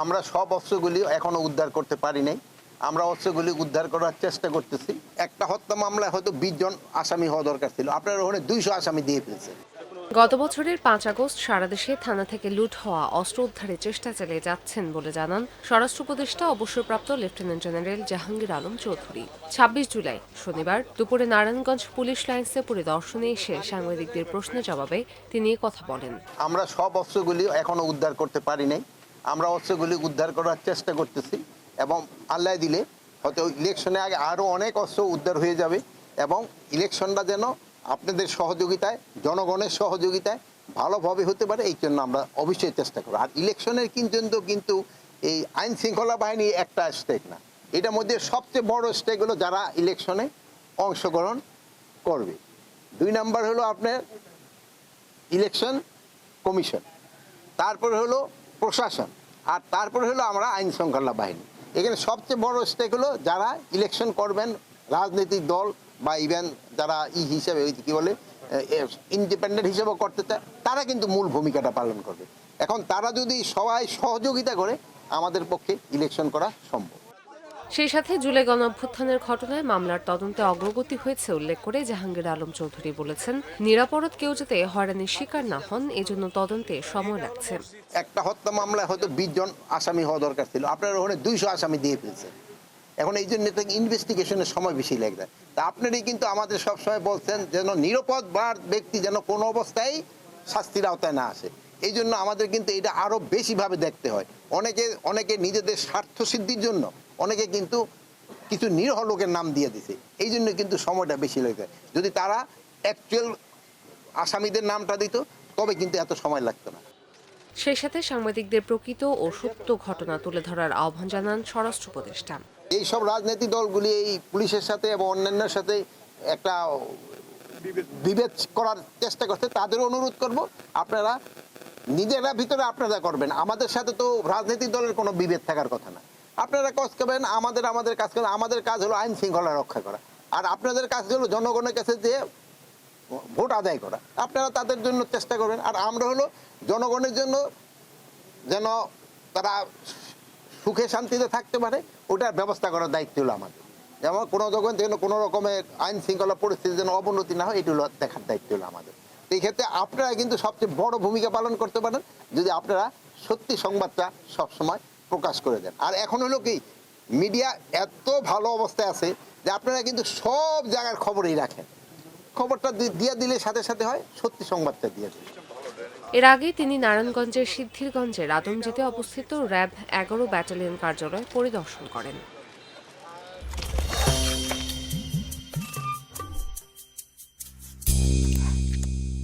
আমরা সব অস্ত্রগুলি এখনও উদ্ধার করতে পারি নাই। আমরা অস্ত্রগুলি উদ্ধার করার চেষ্টা করতেছি। একটা হত্যা মামলায় হয়তো বিশ জন আসামি হওয়া দরকার ছিল। আপনারা ওখানে দুইশো আসামি দিয়ে ফেলছেন। গত বছরের পাঁচ আগস্ট সারা দেশে থানা থেকে লুট হওয়া অস্ত্র উদ্ধারের চেষ্টা চালিয়ে যাচ্ছেন বলে জানান স্বরাষ্ট্র উপদেষ্টা অবসরপ্রাপ্ত লেফটেন্যান্ট জেনারেল জাহাঙ্গীর আলম চৌধুরী। ছাব্বিশ জুলাই শনিবার দুপুরে নারায়ণগঞ্জ পুলিশ লাইন্সে পরিদর্শনে এসে সাংবাদিকদের প্রশ্নের জবাবে তিনি কথা বলেন। আমরা সব অস্ত্রগুলি এখনও উদ্ধার করতে পারি নাই। আমরা অস্ত্রগুলি উদ্ধার করার চেষ্টা করতেছি এবং আল্লাহ দিলে হয়তো ইলেকশনে আগে আরও অনেক অস্ত্র উদ্ধার হয়ে যাবে এবং ইলেকশনটা যেন আপনাদের সহযোগিতায়, জনগণের সহযোগিতায় ভালোভাবে হতে পারে, এই জন্য আমরা অবশ্যই চেষ্টা করব। আর ইলেকশনের কিন্তু কিন্তু এই আইন শৃঙ্খলা বাহিনী একটা স্টেক না। এটার মধ্যে সবচেয়ে বড় স্টেক হলো যারা ইলেকশনে অংশগ্রহণ করবে। দুই নাম্বার হলো আপনার ইলেকশন কমিশন তারপর হলো প্রশাসন। আর তারপরে হলো আমরা আইন শৃঙ্খলা বাহিনী। এখানে সবচেয়ে বড় স্টেক হলো যারা ইলেকশন করবেন রাজনৈতিক দল বা ইভেন যারা ই হিসেবে ওই কী বলে ইন্ডিপেন্ডেন্ট হিসেবে করতে চায়, তারা কিন্তু মূল ভূমিকাটা পালন করবে। এখন তারা যদি সবাই সহযোগিতা করে, আমাদের পক্ষে ইলেকশন করা সম্ভব। সেই সাথে জুলাই গণঅভ্যুত্থানের ঘটনায় মামলার তদন্তে অগ্রগতি হয়েছে উল্লেখ করে জাহাঙ্গীর আলম চৌধুরী বলেছেন, নিরাপরাধ কেউ যাতে হয়রানির শিকার না হন, এজন্য তদন্তে সময় লাগছে। একটা হত্যা মামলায় হয়তো বিশ জন আসামি হওয়া দরকার ছিল। আপনারা ওখানে দুইশো আসামি দিয়ে ফেলছেন। এখন এই জন্য ইনভেস্টিগেশনের সময় বেশি লাগবে তা আপনারই কিন্তু আমাদের সবসময় বলছেন যেন নিরাপদ বার ব্যক্তি যেন কোনো অবস্থায় শাস্তির আওতায় না আসে। এই জন্য আমাদের কিন্তু এটা আরও বেশিভাবে দেখতে হয়। অনেকে অনেকে নিজেদের স্বার্থ সিদ্ধির জন্য অনেকে কিন্তু কিছু নিরহ লোকের নাম দিয়ে দিছে। এই জন্য কিন্তু সময়টা বেশি লেগে যদি তারা অ্যাকচুয়াল আসামিদের নামটা দিত তবে কিন্তু এত সময় লাগতো না। সেই সাথে সাংবাদিকদের প্রকৃত ও সত্য ঘটনা তুলে ধরার আহ্বান জানান স্বরাষ্ট্র উপদেষ্টা। এই সব রাজনৈতিক দলগুলি এই পুলিশের সাথে এবং অন্যান্যের সাথে একটা বিভেদ করার চেষ্টা করছে তাদের অনুরোধ করব আপনারা নিজেরা ভিতরে আপনারা করবেন। আমাদের সাথে তো রাজনৈতিক দলের কোনো বিভেদ থাকার কথা না। আপনারা কাজ করবেন, আমাদের আমাদের কাজ করবেন, আমাদের কাজ হলো আইন শৃঙ্খলা রক্ষা করা। আর আপনাদের কাজ হলো জনগণের কাছে যে ভোট আদায় করা। আপনারা তাদের জন্য চেষ্টা করবেন। আর আমরা হলো জনগণের জন্য যেন তারা সুখে শান্তিতে থাকতে পারে, ওটার ব্যবস্থা করার দায়িত্ব হলো আমাদের। যেমন কোনো যখন যেন কোনো রকমের আইন শৃঙ্খলা পরিস্থিতি যেন অবনতি না হয়, এটি হলো দেখার দায়িত্ব হলো আমাদের। এই ক্ষেত্রে আপনারা কিন্তু সবচেয়ে বড় ভূমিকা পালন করতে পারেন, যদি আপনারা সত্যি সংবাদটা সবসময় প্রকাশ করে দেন। আর এখন হলো কি, মিডিয়া এত ভালো অবস্থায় আছে যে আপনারা কিন্তু সব জায়গার খবরই রাখেন। খবরটা দিয়ে দিলে সাথে সাথে হয়, সত্যি সংবাদটা দিয়ে দিলে এর আগে তিনি নারায়ণগঞ্জের সিদ্ধিরগঞ্জের আদমজিতে অবস্থিত র্যাব এগারো ব্যাটালিয়ন কার্যালয় পরিদর্শন করেন।